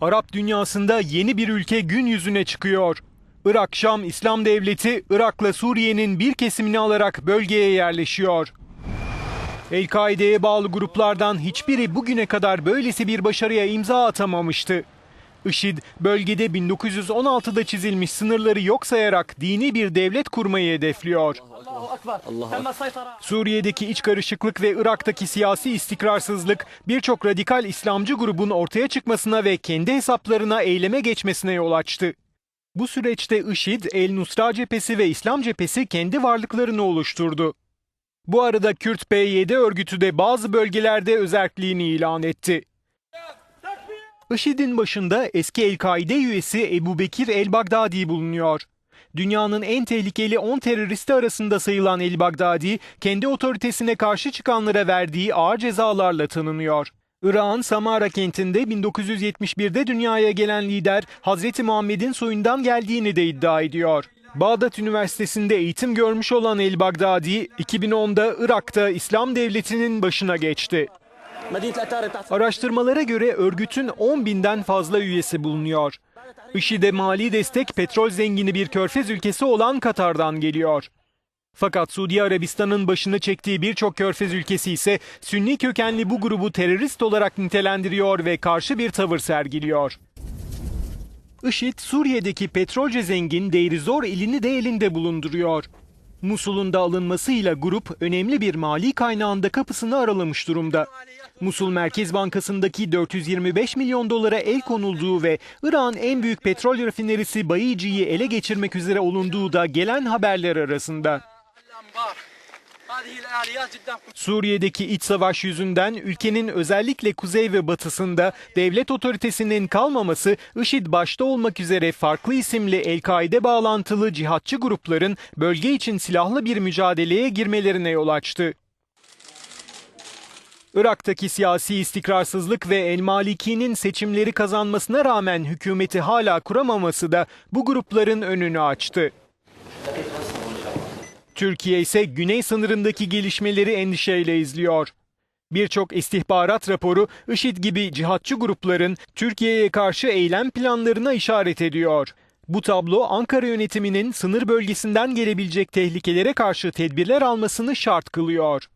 Arap dünyasında yeni bir ülke gün yüzüne çıkıyor. Irak Şam İslam Devleti Irak'la Suriye'nin bir kesimini alarak bölgeye yerleşiyor. El-Kaide'ye bağlı gruplardan hiçbiri bugüne kadar böylesi bir başarıya imza atamamıştı. IŞİD bölgede 1916'da çizilmiş sınırları yok sayarak dini bir devlet kurmayı hedefliyor. Suriye'deki iç karışıklık ve Irak'taki siyasi istikrarsızlık birçok radikal İslamcı grubun ortaya çıkmasına ve kendi hesaplarına eyleme geçmesine yol açtı. Bu süreçte IŞİD, El Nusra cephesi ve İslam cephesi kendi varlıklarını oluşturdu. Bu arada Kürt PYD örgütü de bazı bölgelerde özerkliğini ilan etti. IŞİD'in başında eski El-Kaide üyesi Ebu Bekir El-Bagdadi bulunuyor. Dünyanın en tehlikeli 10 teröristi arasında sayılan El-Bagdadi, kendi otoritesine karşı çıkanlara verdiği ağır cezalarla tanınıyor. Irak'ın Samara kentinde 1971'de dünyaya gelen lider Hazreti Muhammed'in soyundan geldiğini de iddia ediyor. Bağdat Üniversitesi'nde eğitim görmüş olan El-Bagdadi, 2010'da Irak'ta İslam Devleti'nin başına geçti. Araştırmalara göre örgütün 10 binden fazla üyesi bulunuyor. IŞİD'e mali destek petrol zengini bir körfez ülkesi olan Katar'dan geliyor. Fakat Suudi Arabistan'ın başını çektiği birçok körfez ülkesi ise Sünni kökenli bu grubu terörist olarak nitelendiriyor ve karşı bir tavır sergiliyor. IŞİD Suriye'deki petrolce zengin Deir Zor ilini de elinde bulunduruyor. Musul'un da alınmasıyla grup önemli bir mali kaynağında kapısını aralamış durumda. Musul Merkez Bankası'ndaki 425 milyon dolara el konulduğu ve Irak'ın en büyük petrol rafinerisi Bayici'yi ele geçirmek üzere olunduğu da gelen haberler arasında. Suriye'deki iç savaş yüzünden ülkenin özellikle kuzey ve batısında devlet otoritesinin kalmaması IŞİD başta olmak üzere farklı isimli El-Kaide bağlantılı cihatçı grupların bölge için silahlı bir mücadeleye girmelerine yol açtı. Irak'taki siyasi istikrarsızlık ve El Maliki'nin seçimleri kazanmasına rağmen hükümeti hala kuramaması da bu grupların önünü açtı. Türkiye ise güney sınırındaki gelişmeleri endişeyle izliyor. Birçok istihbarat raporu IŞİD gibi cihatçı grupların Türkiye'ye karşı eylem planlarına işaret ediyor. Bu tablo Ankara yönetiminin sınır bölgesinden gelebilecek tehlikelere karşı tedbirler almasını şart kılıyor.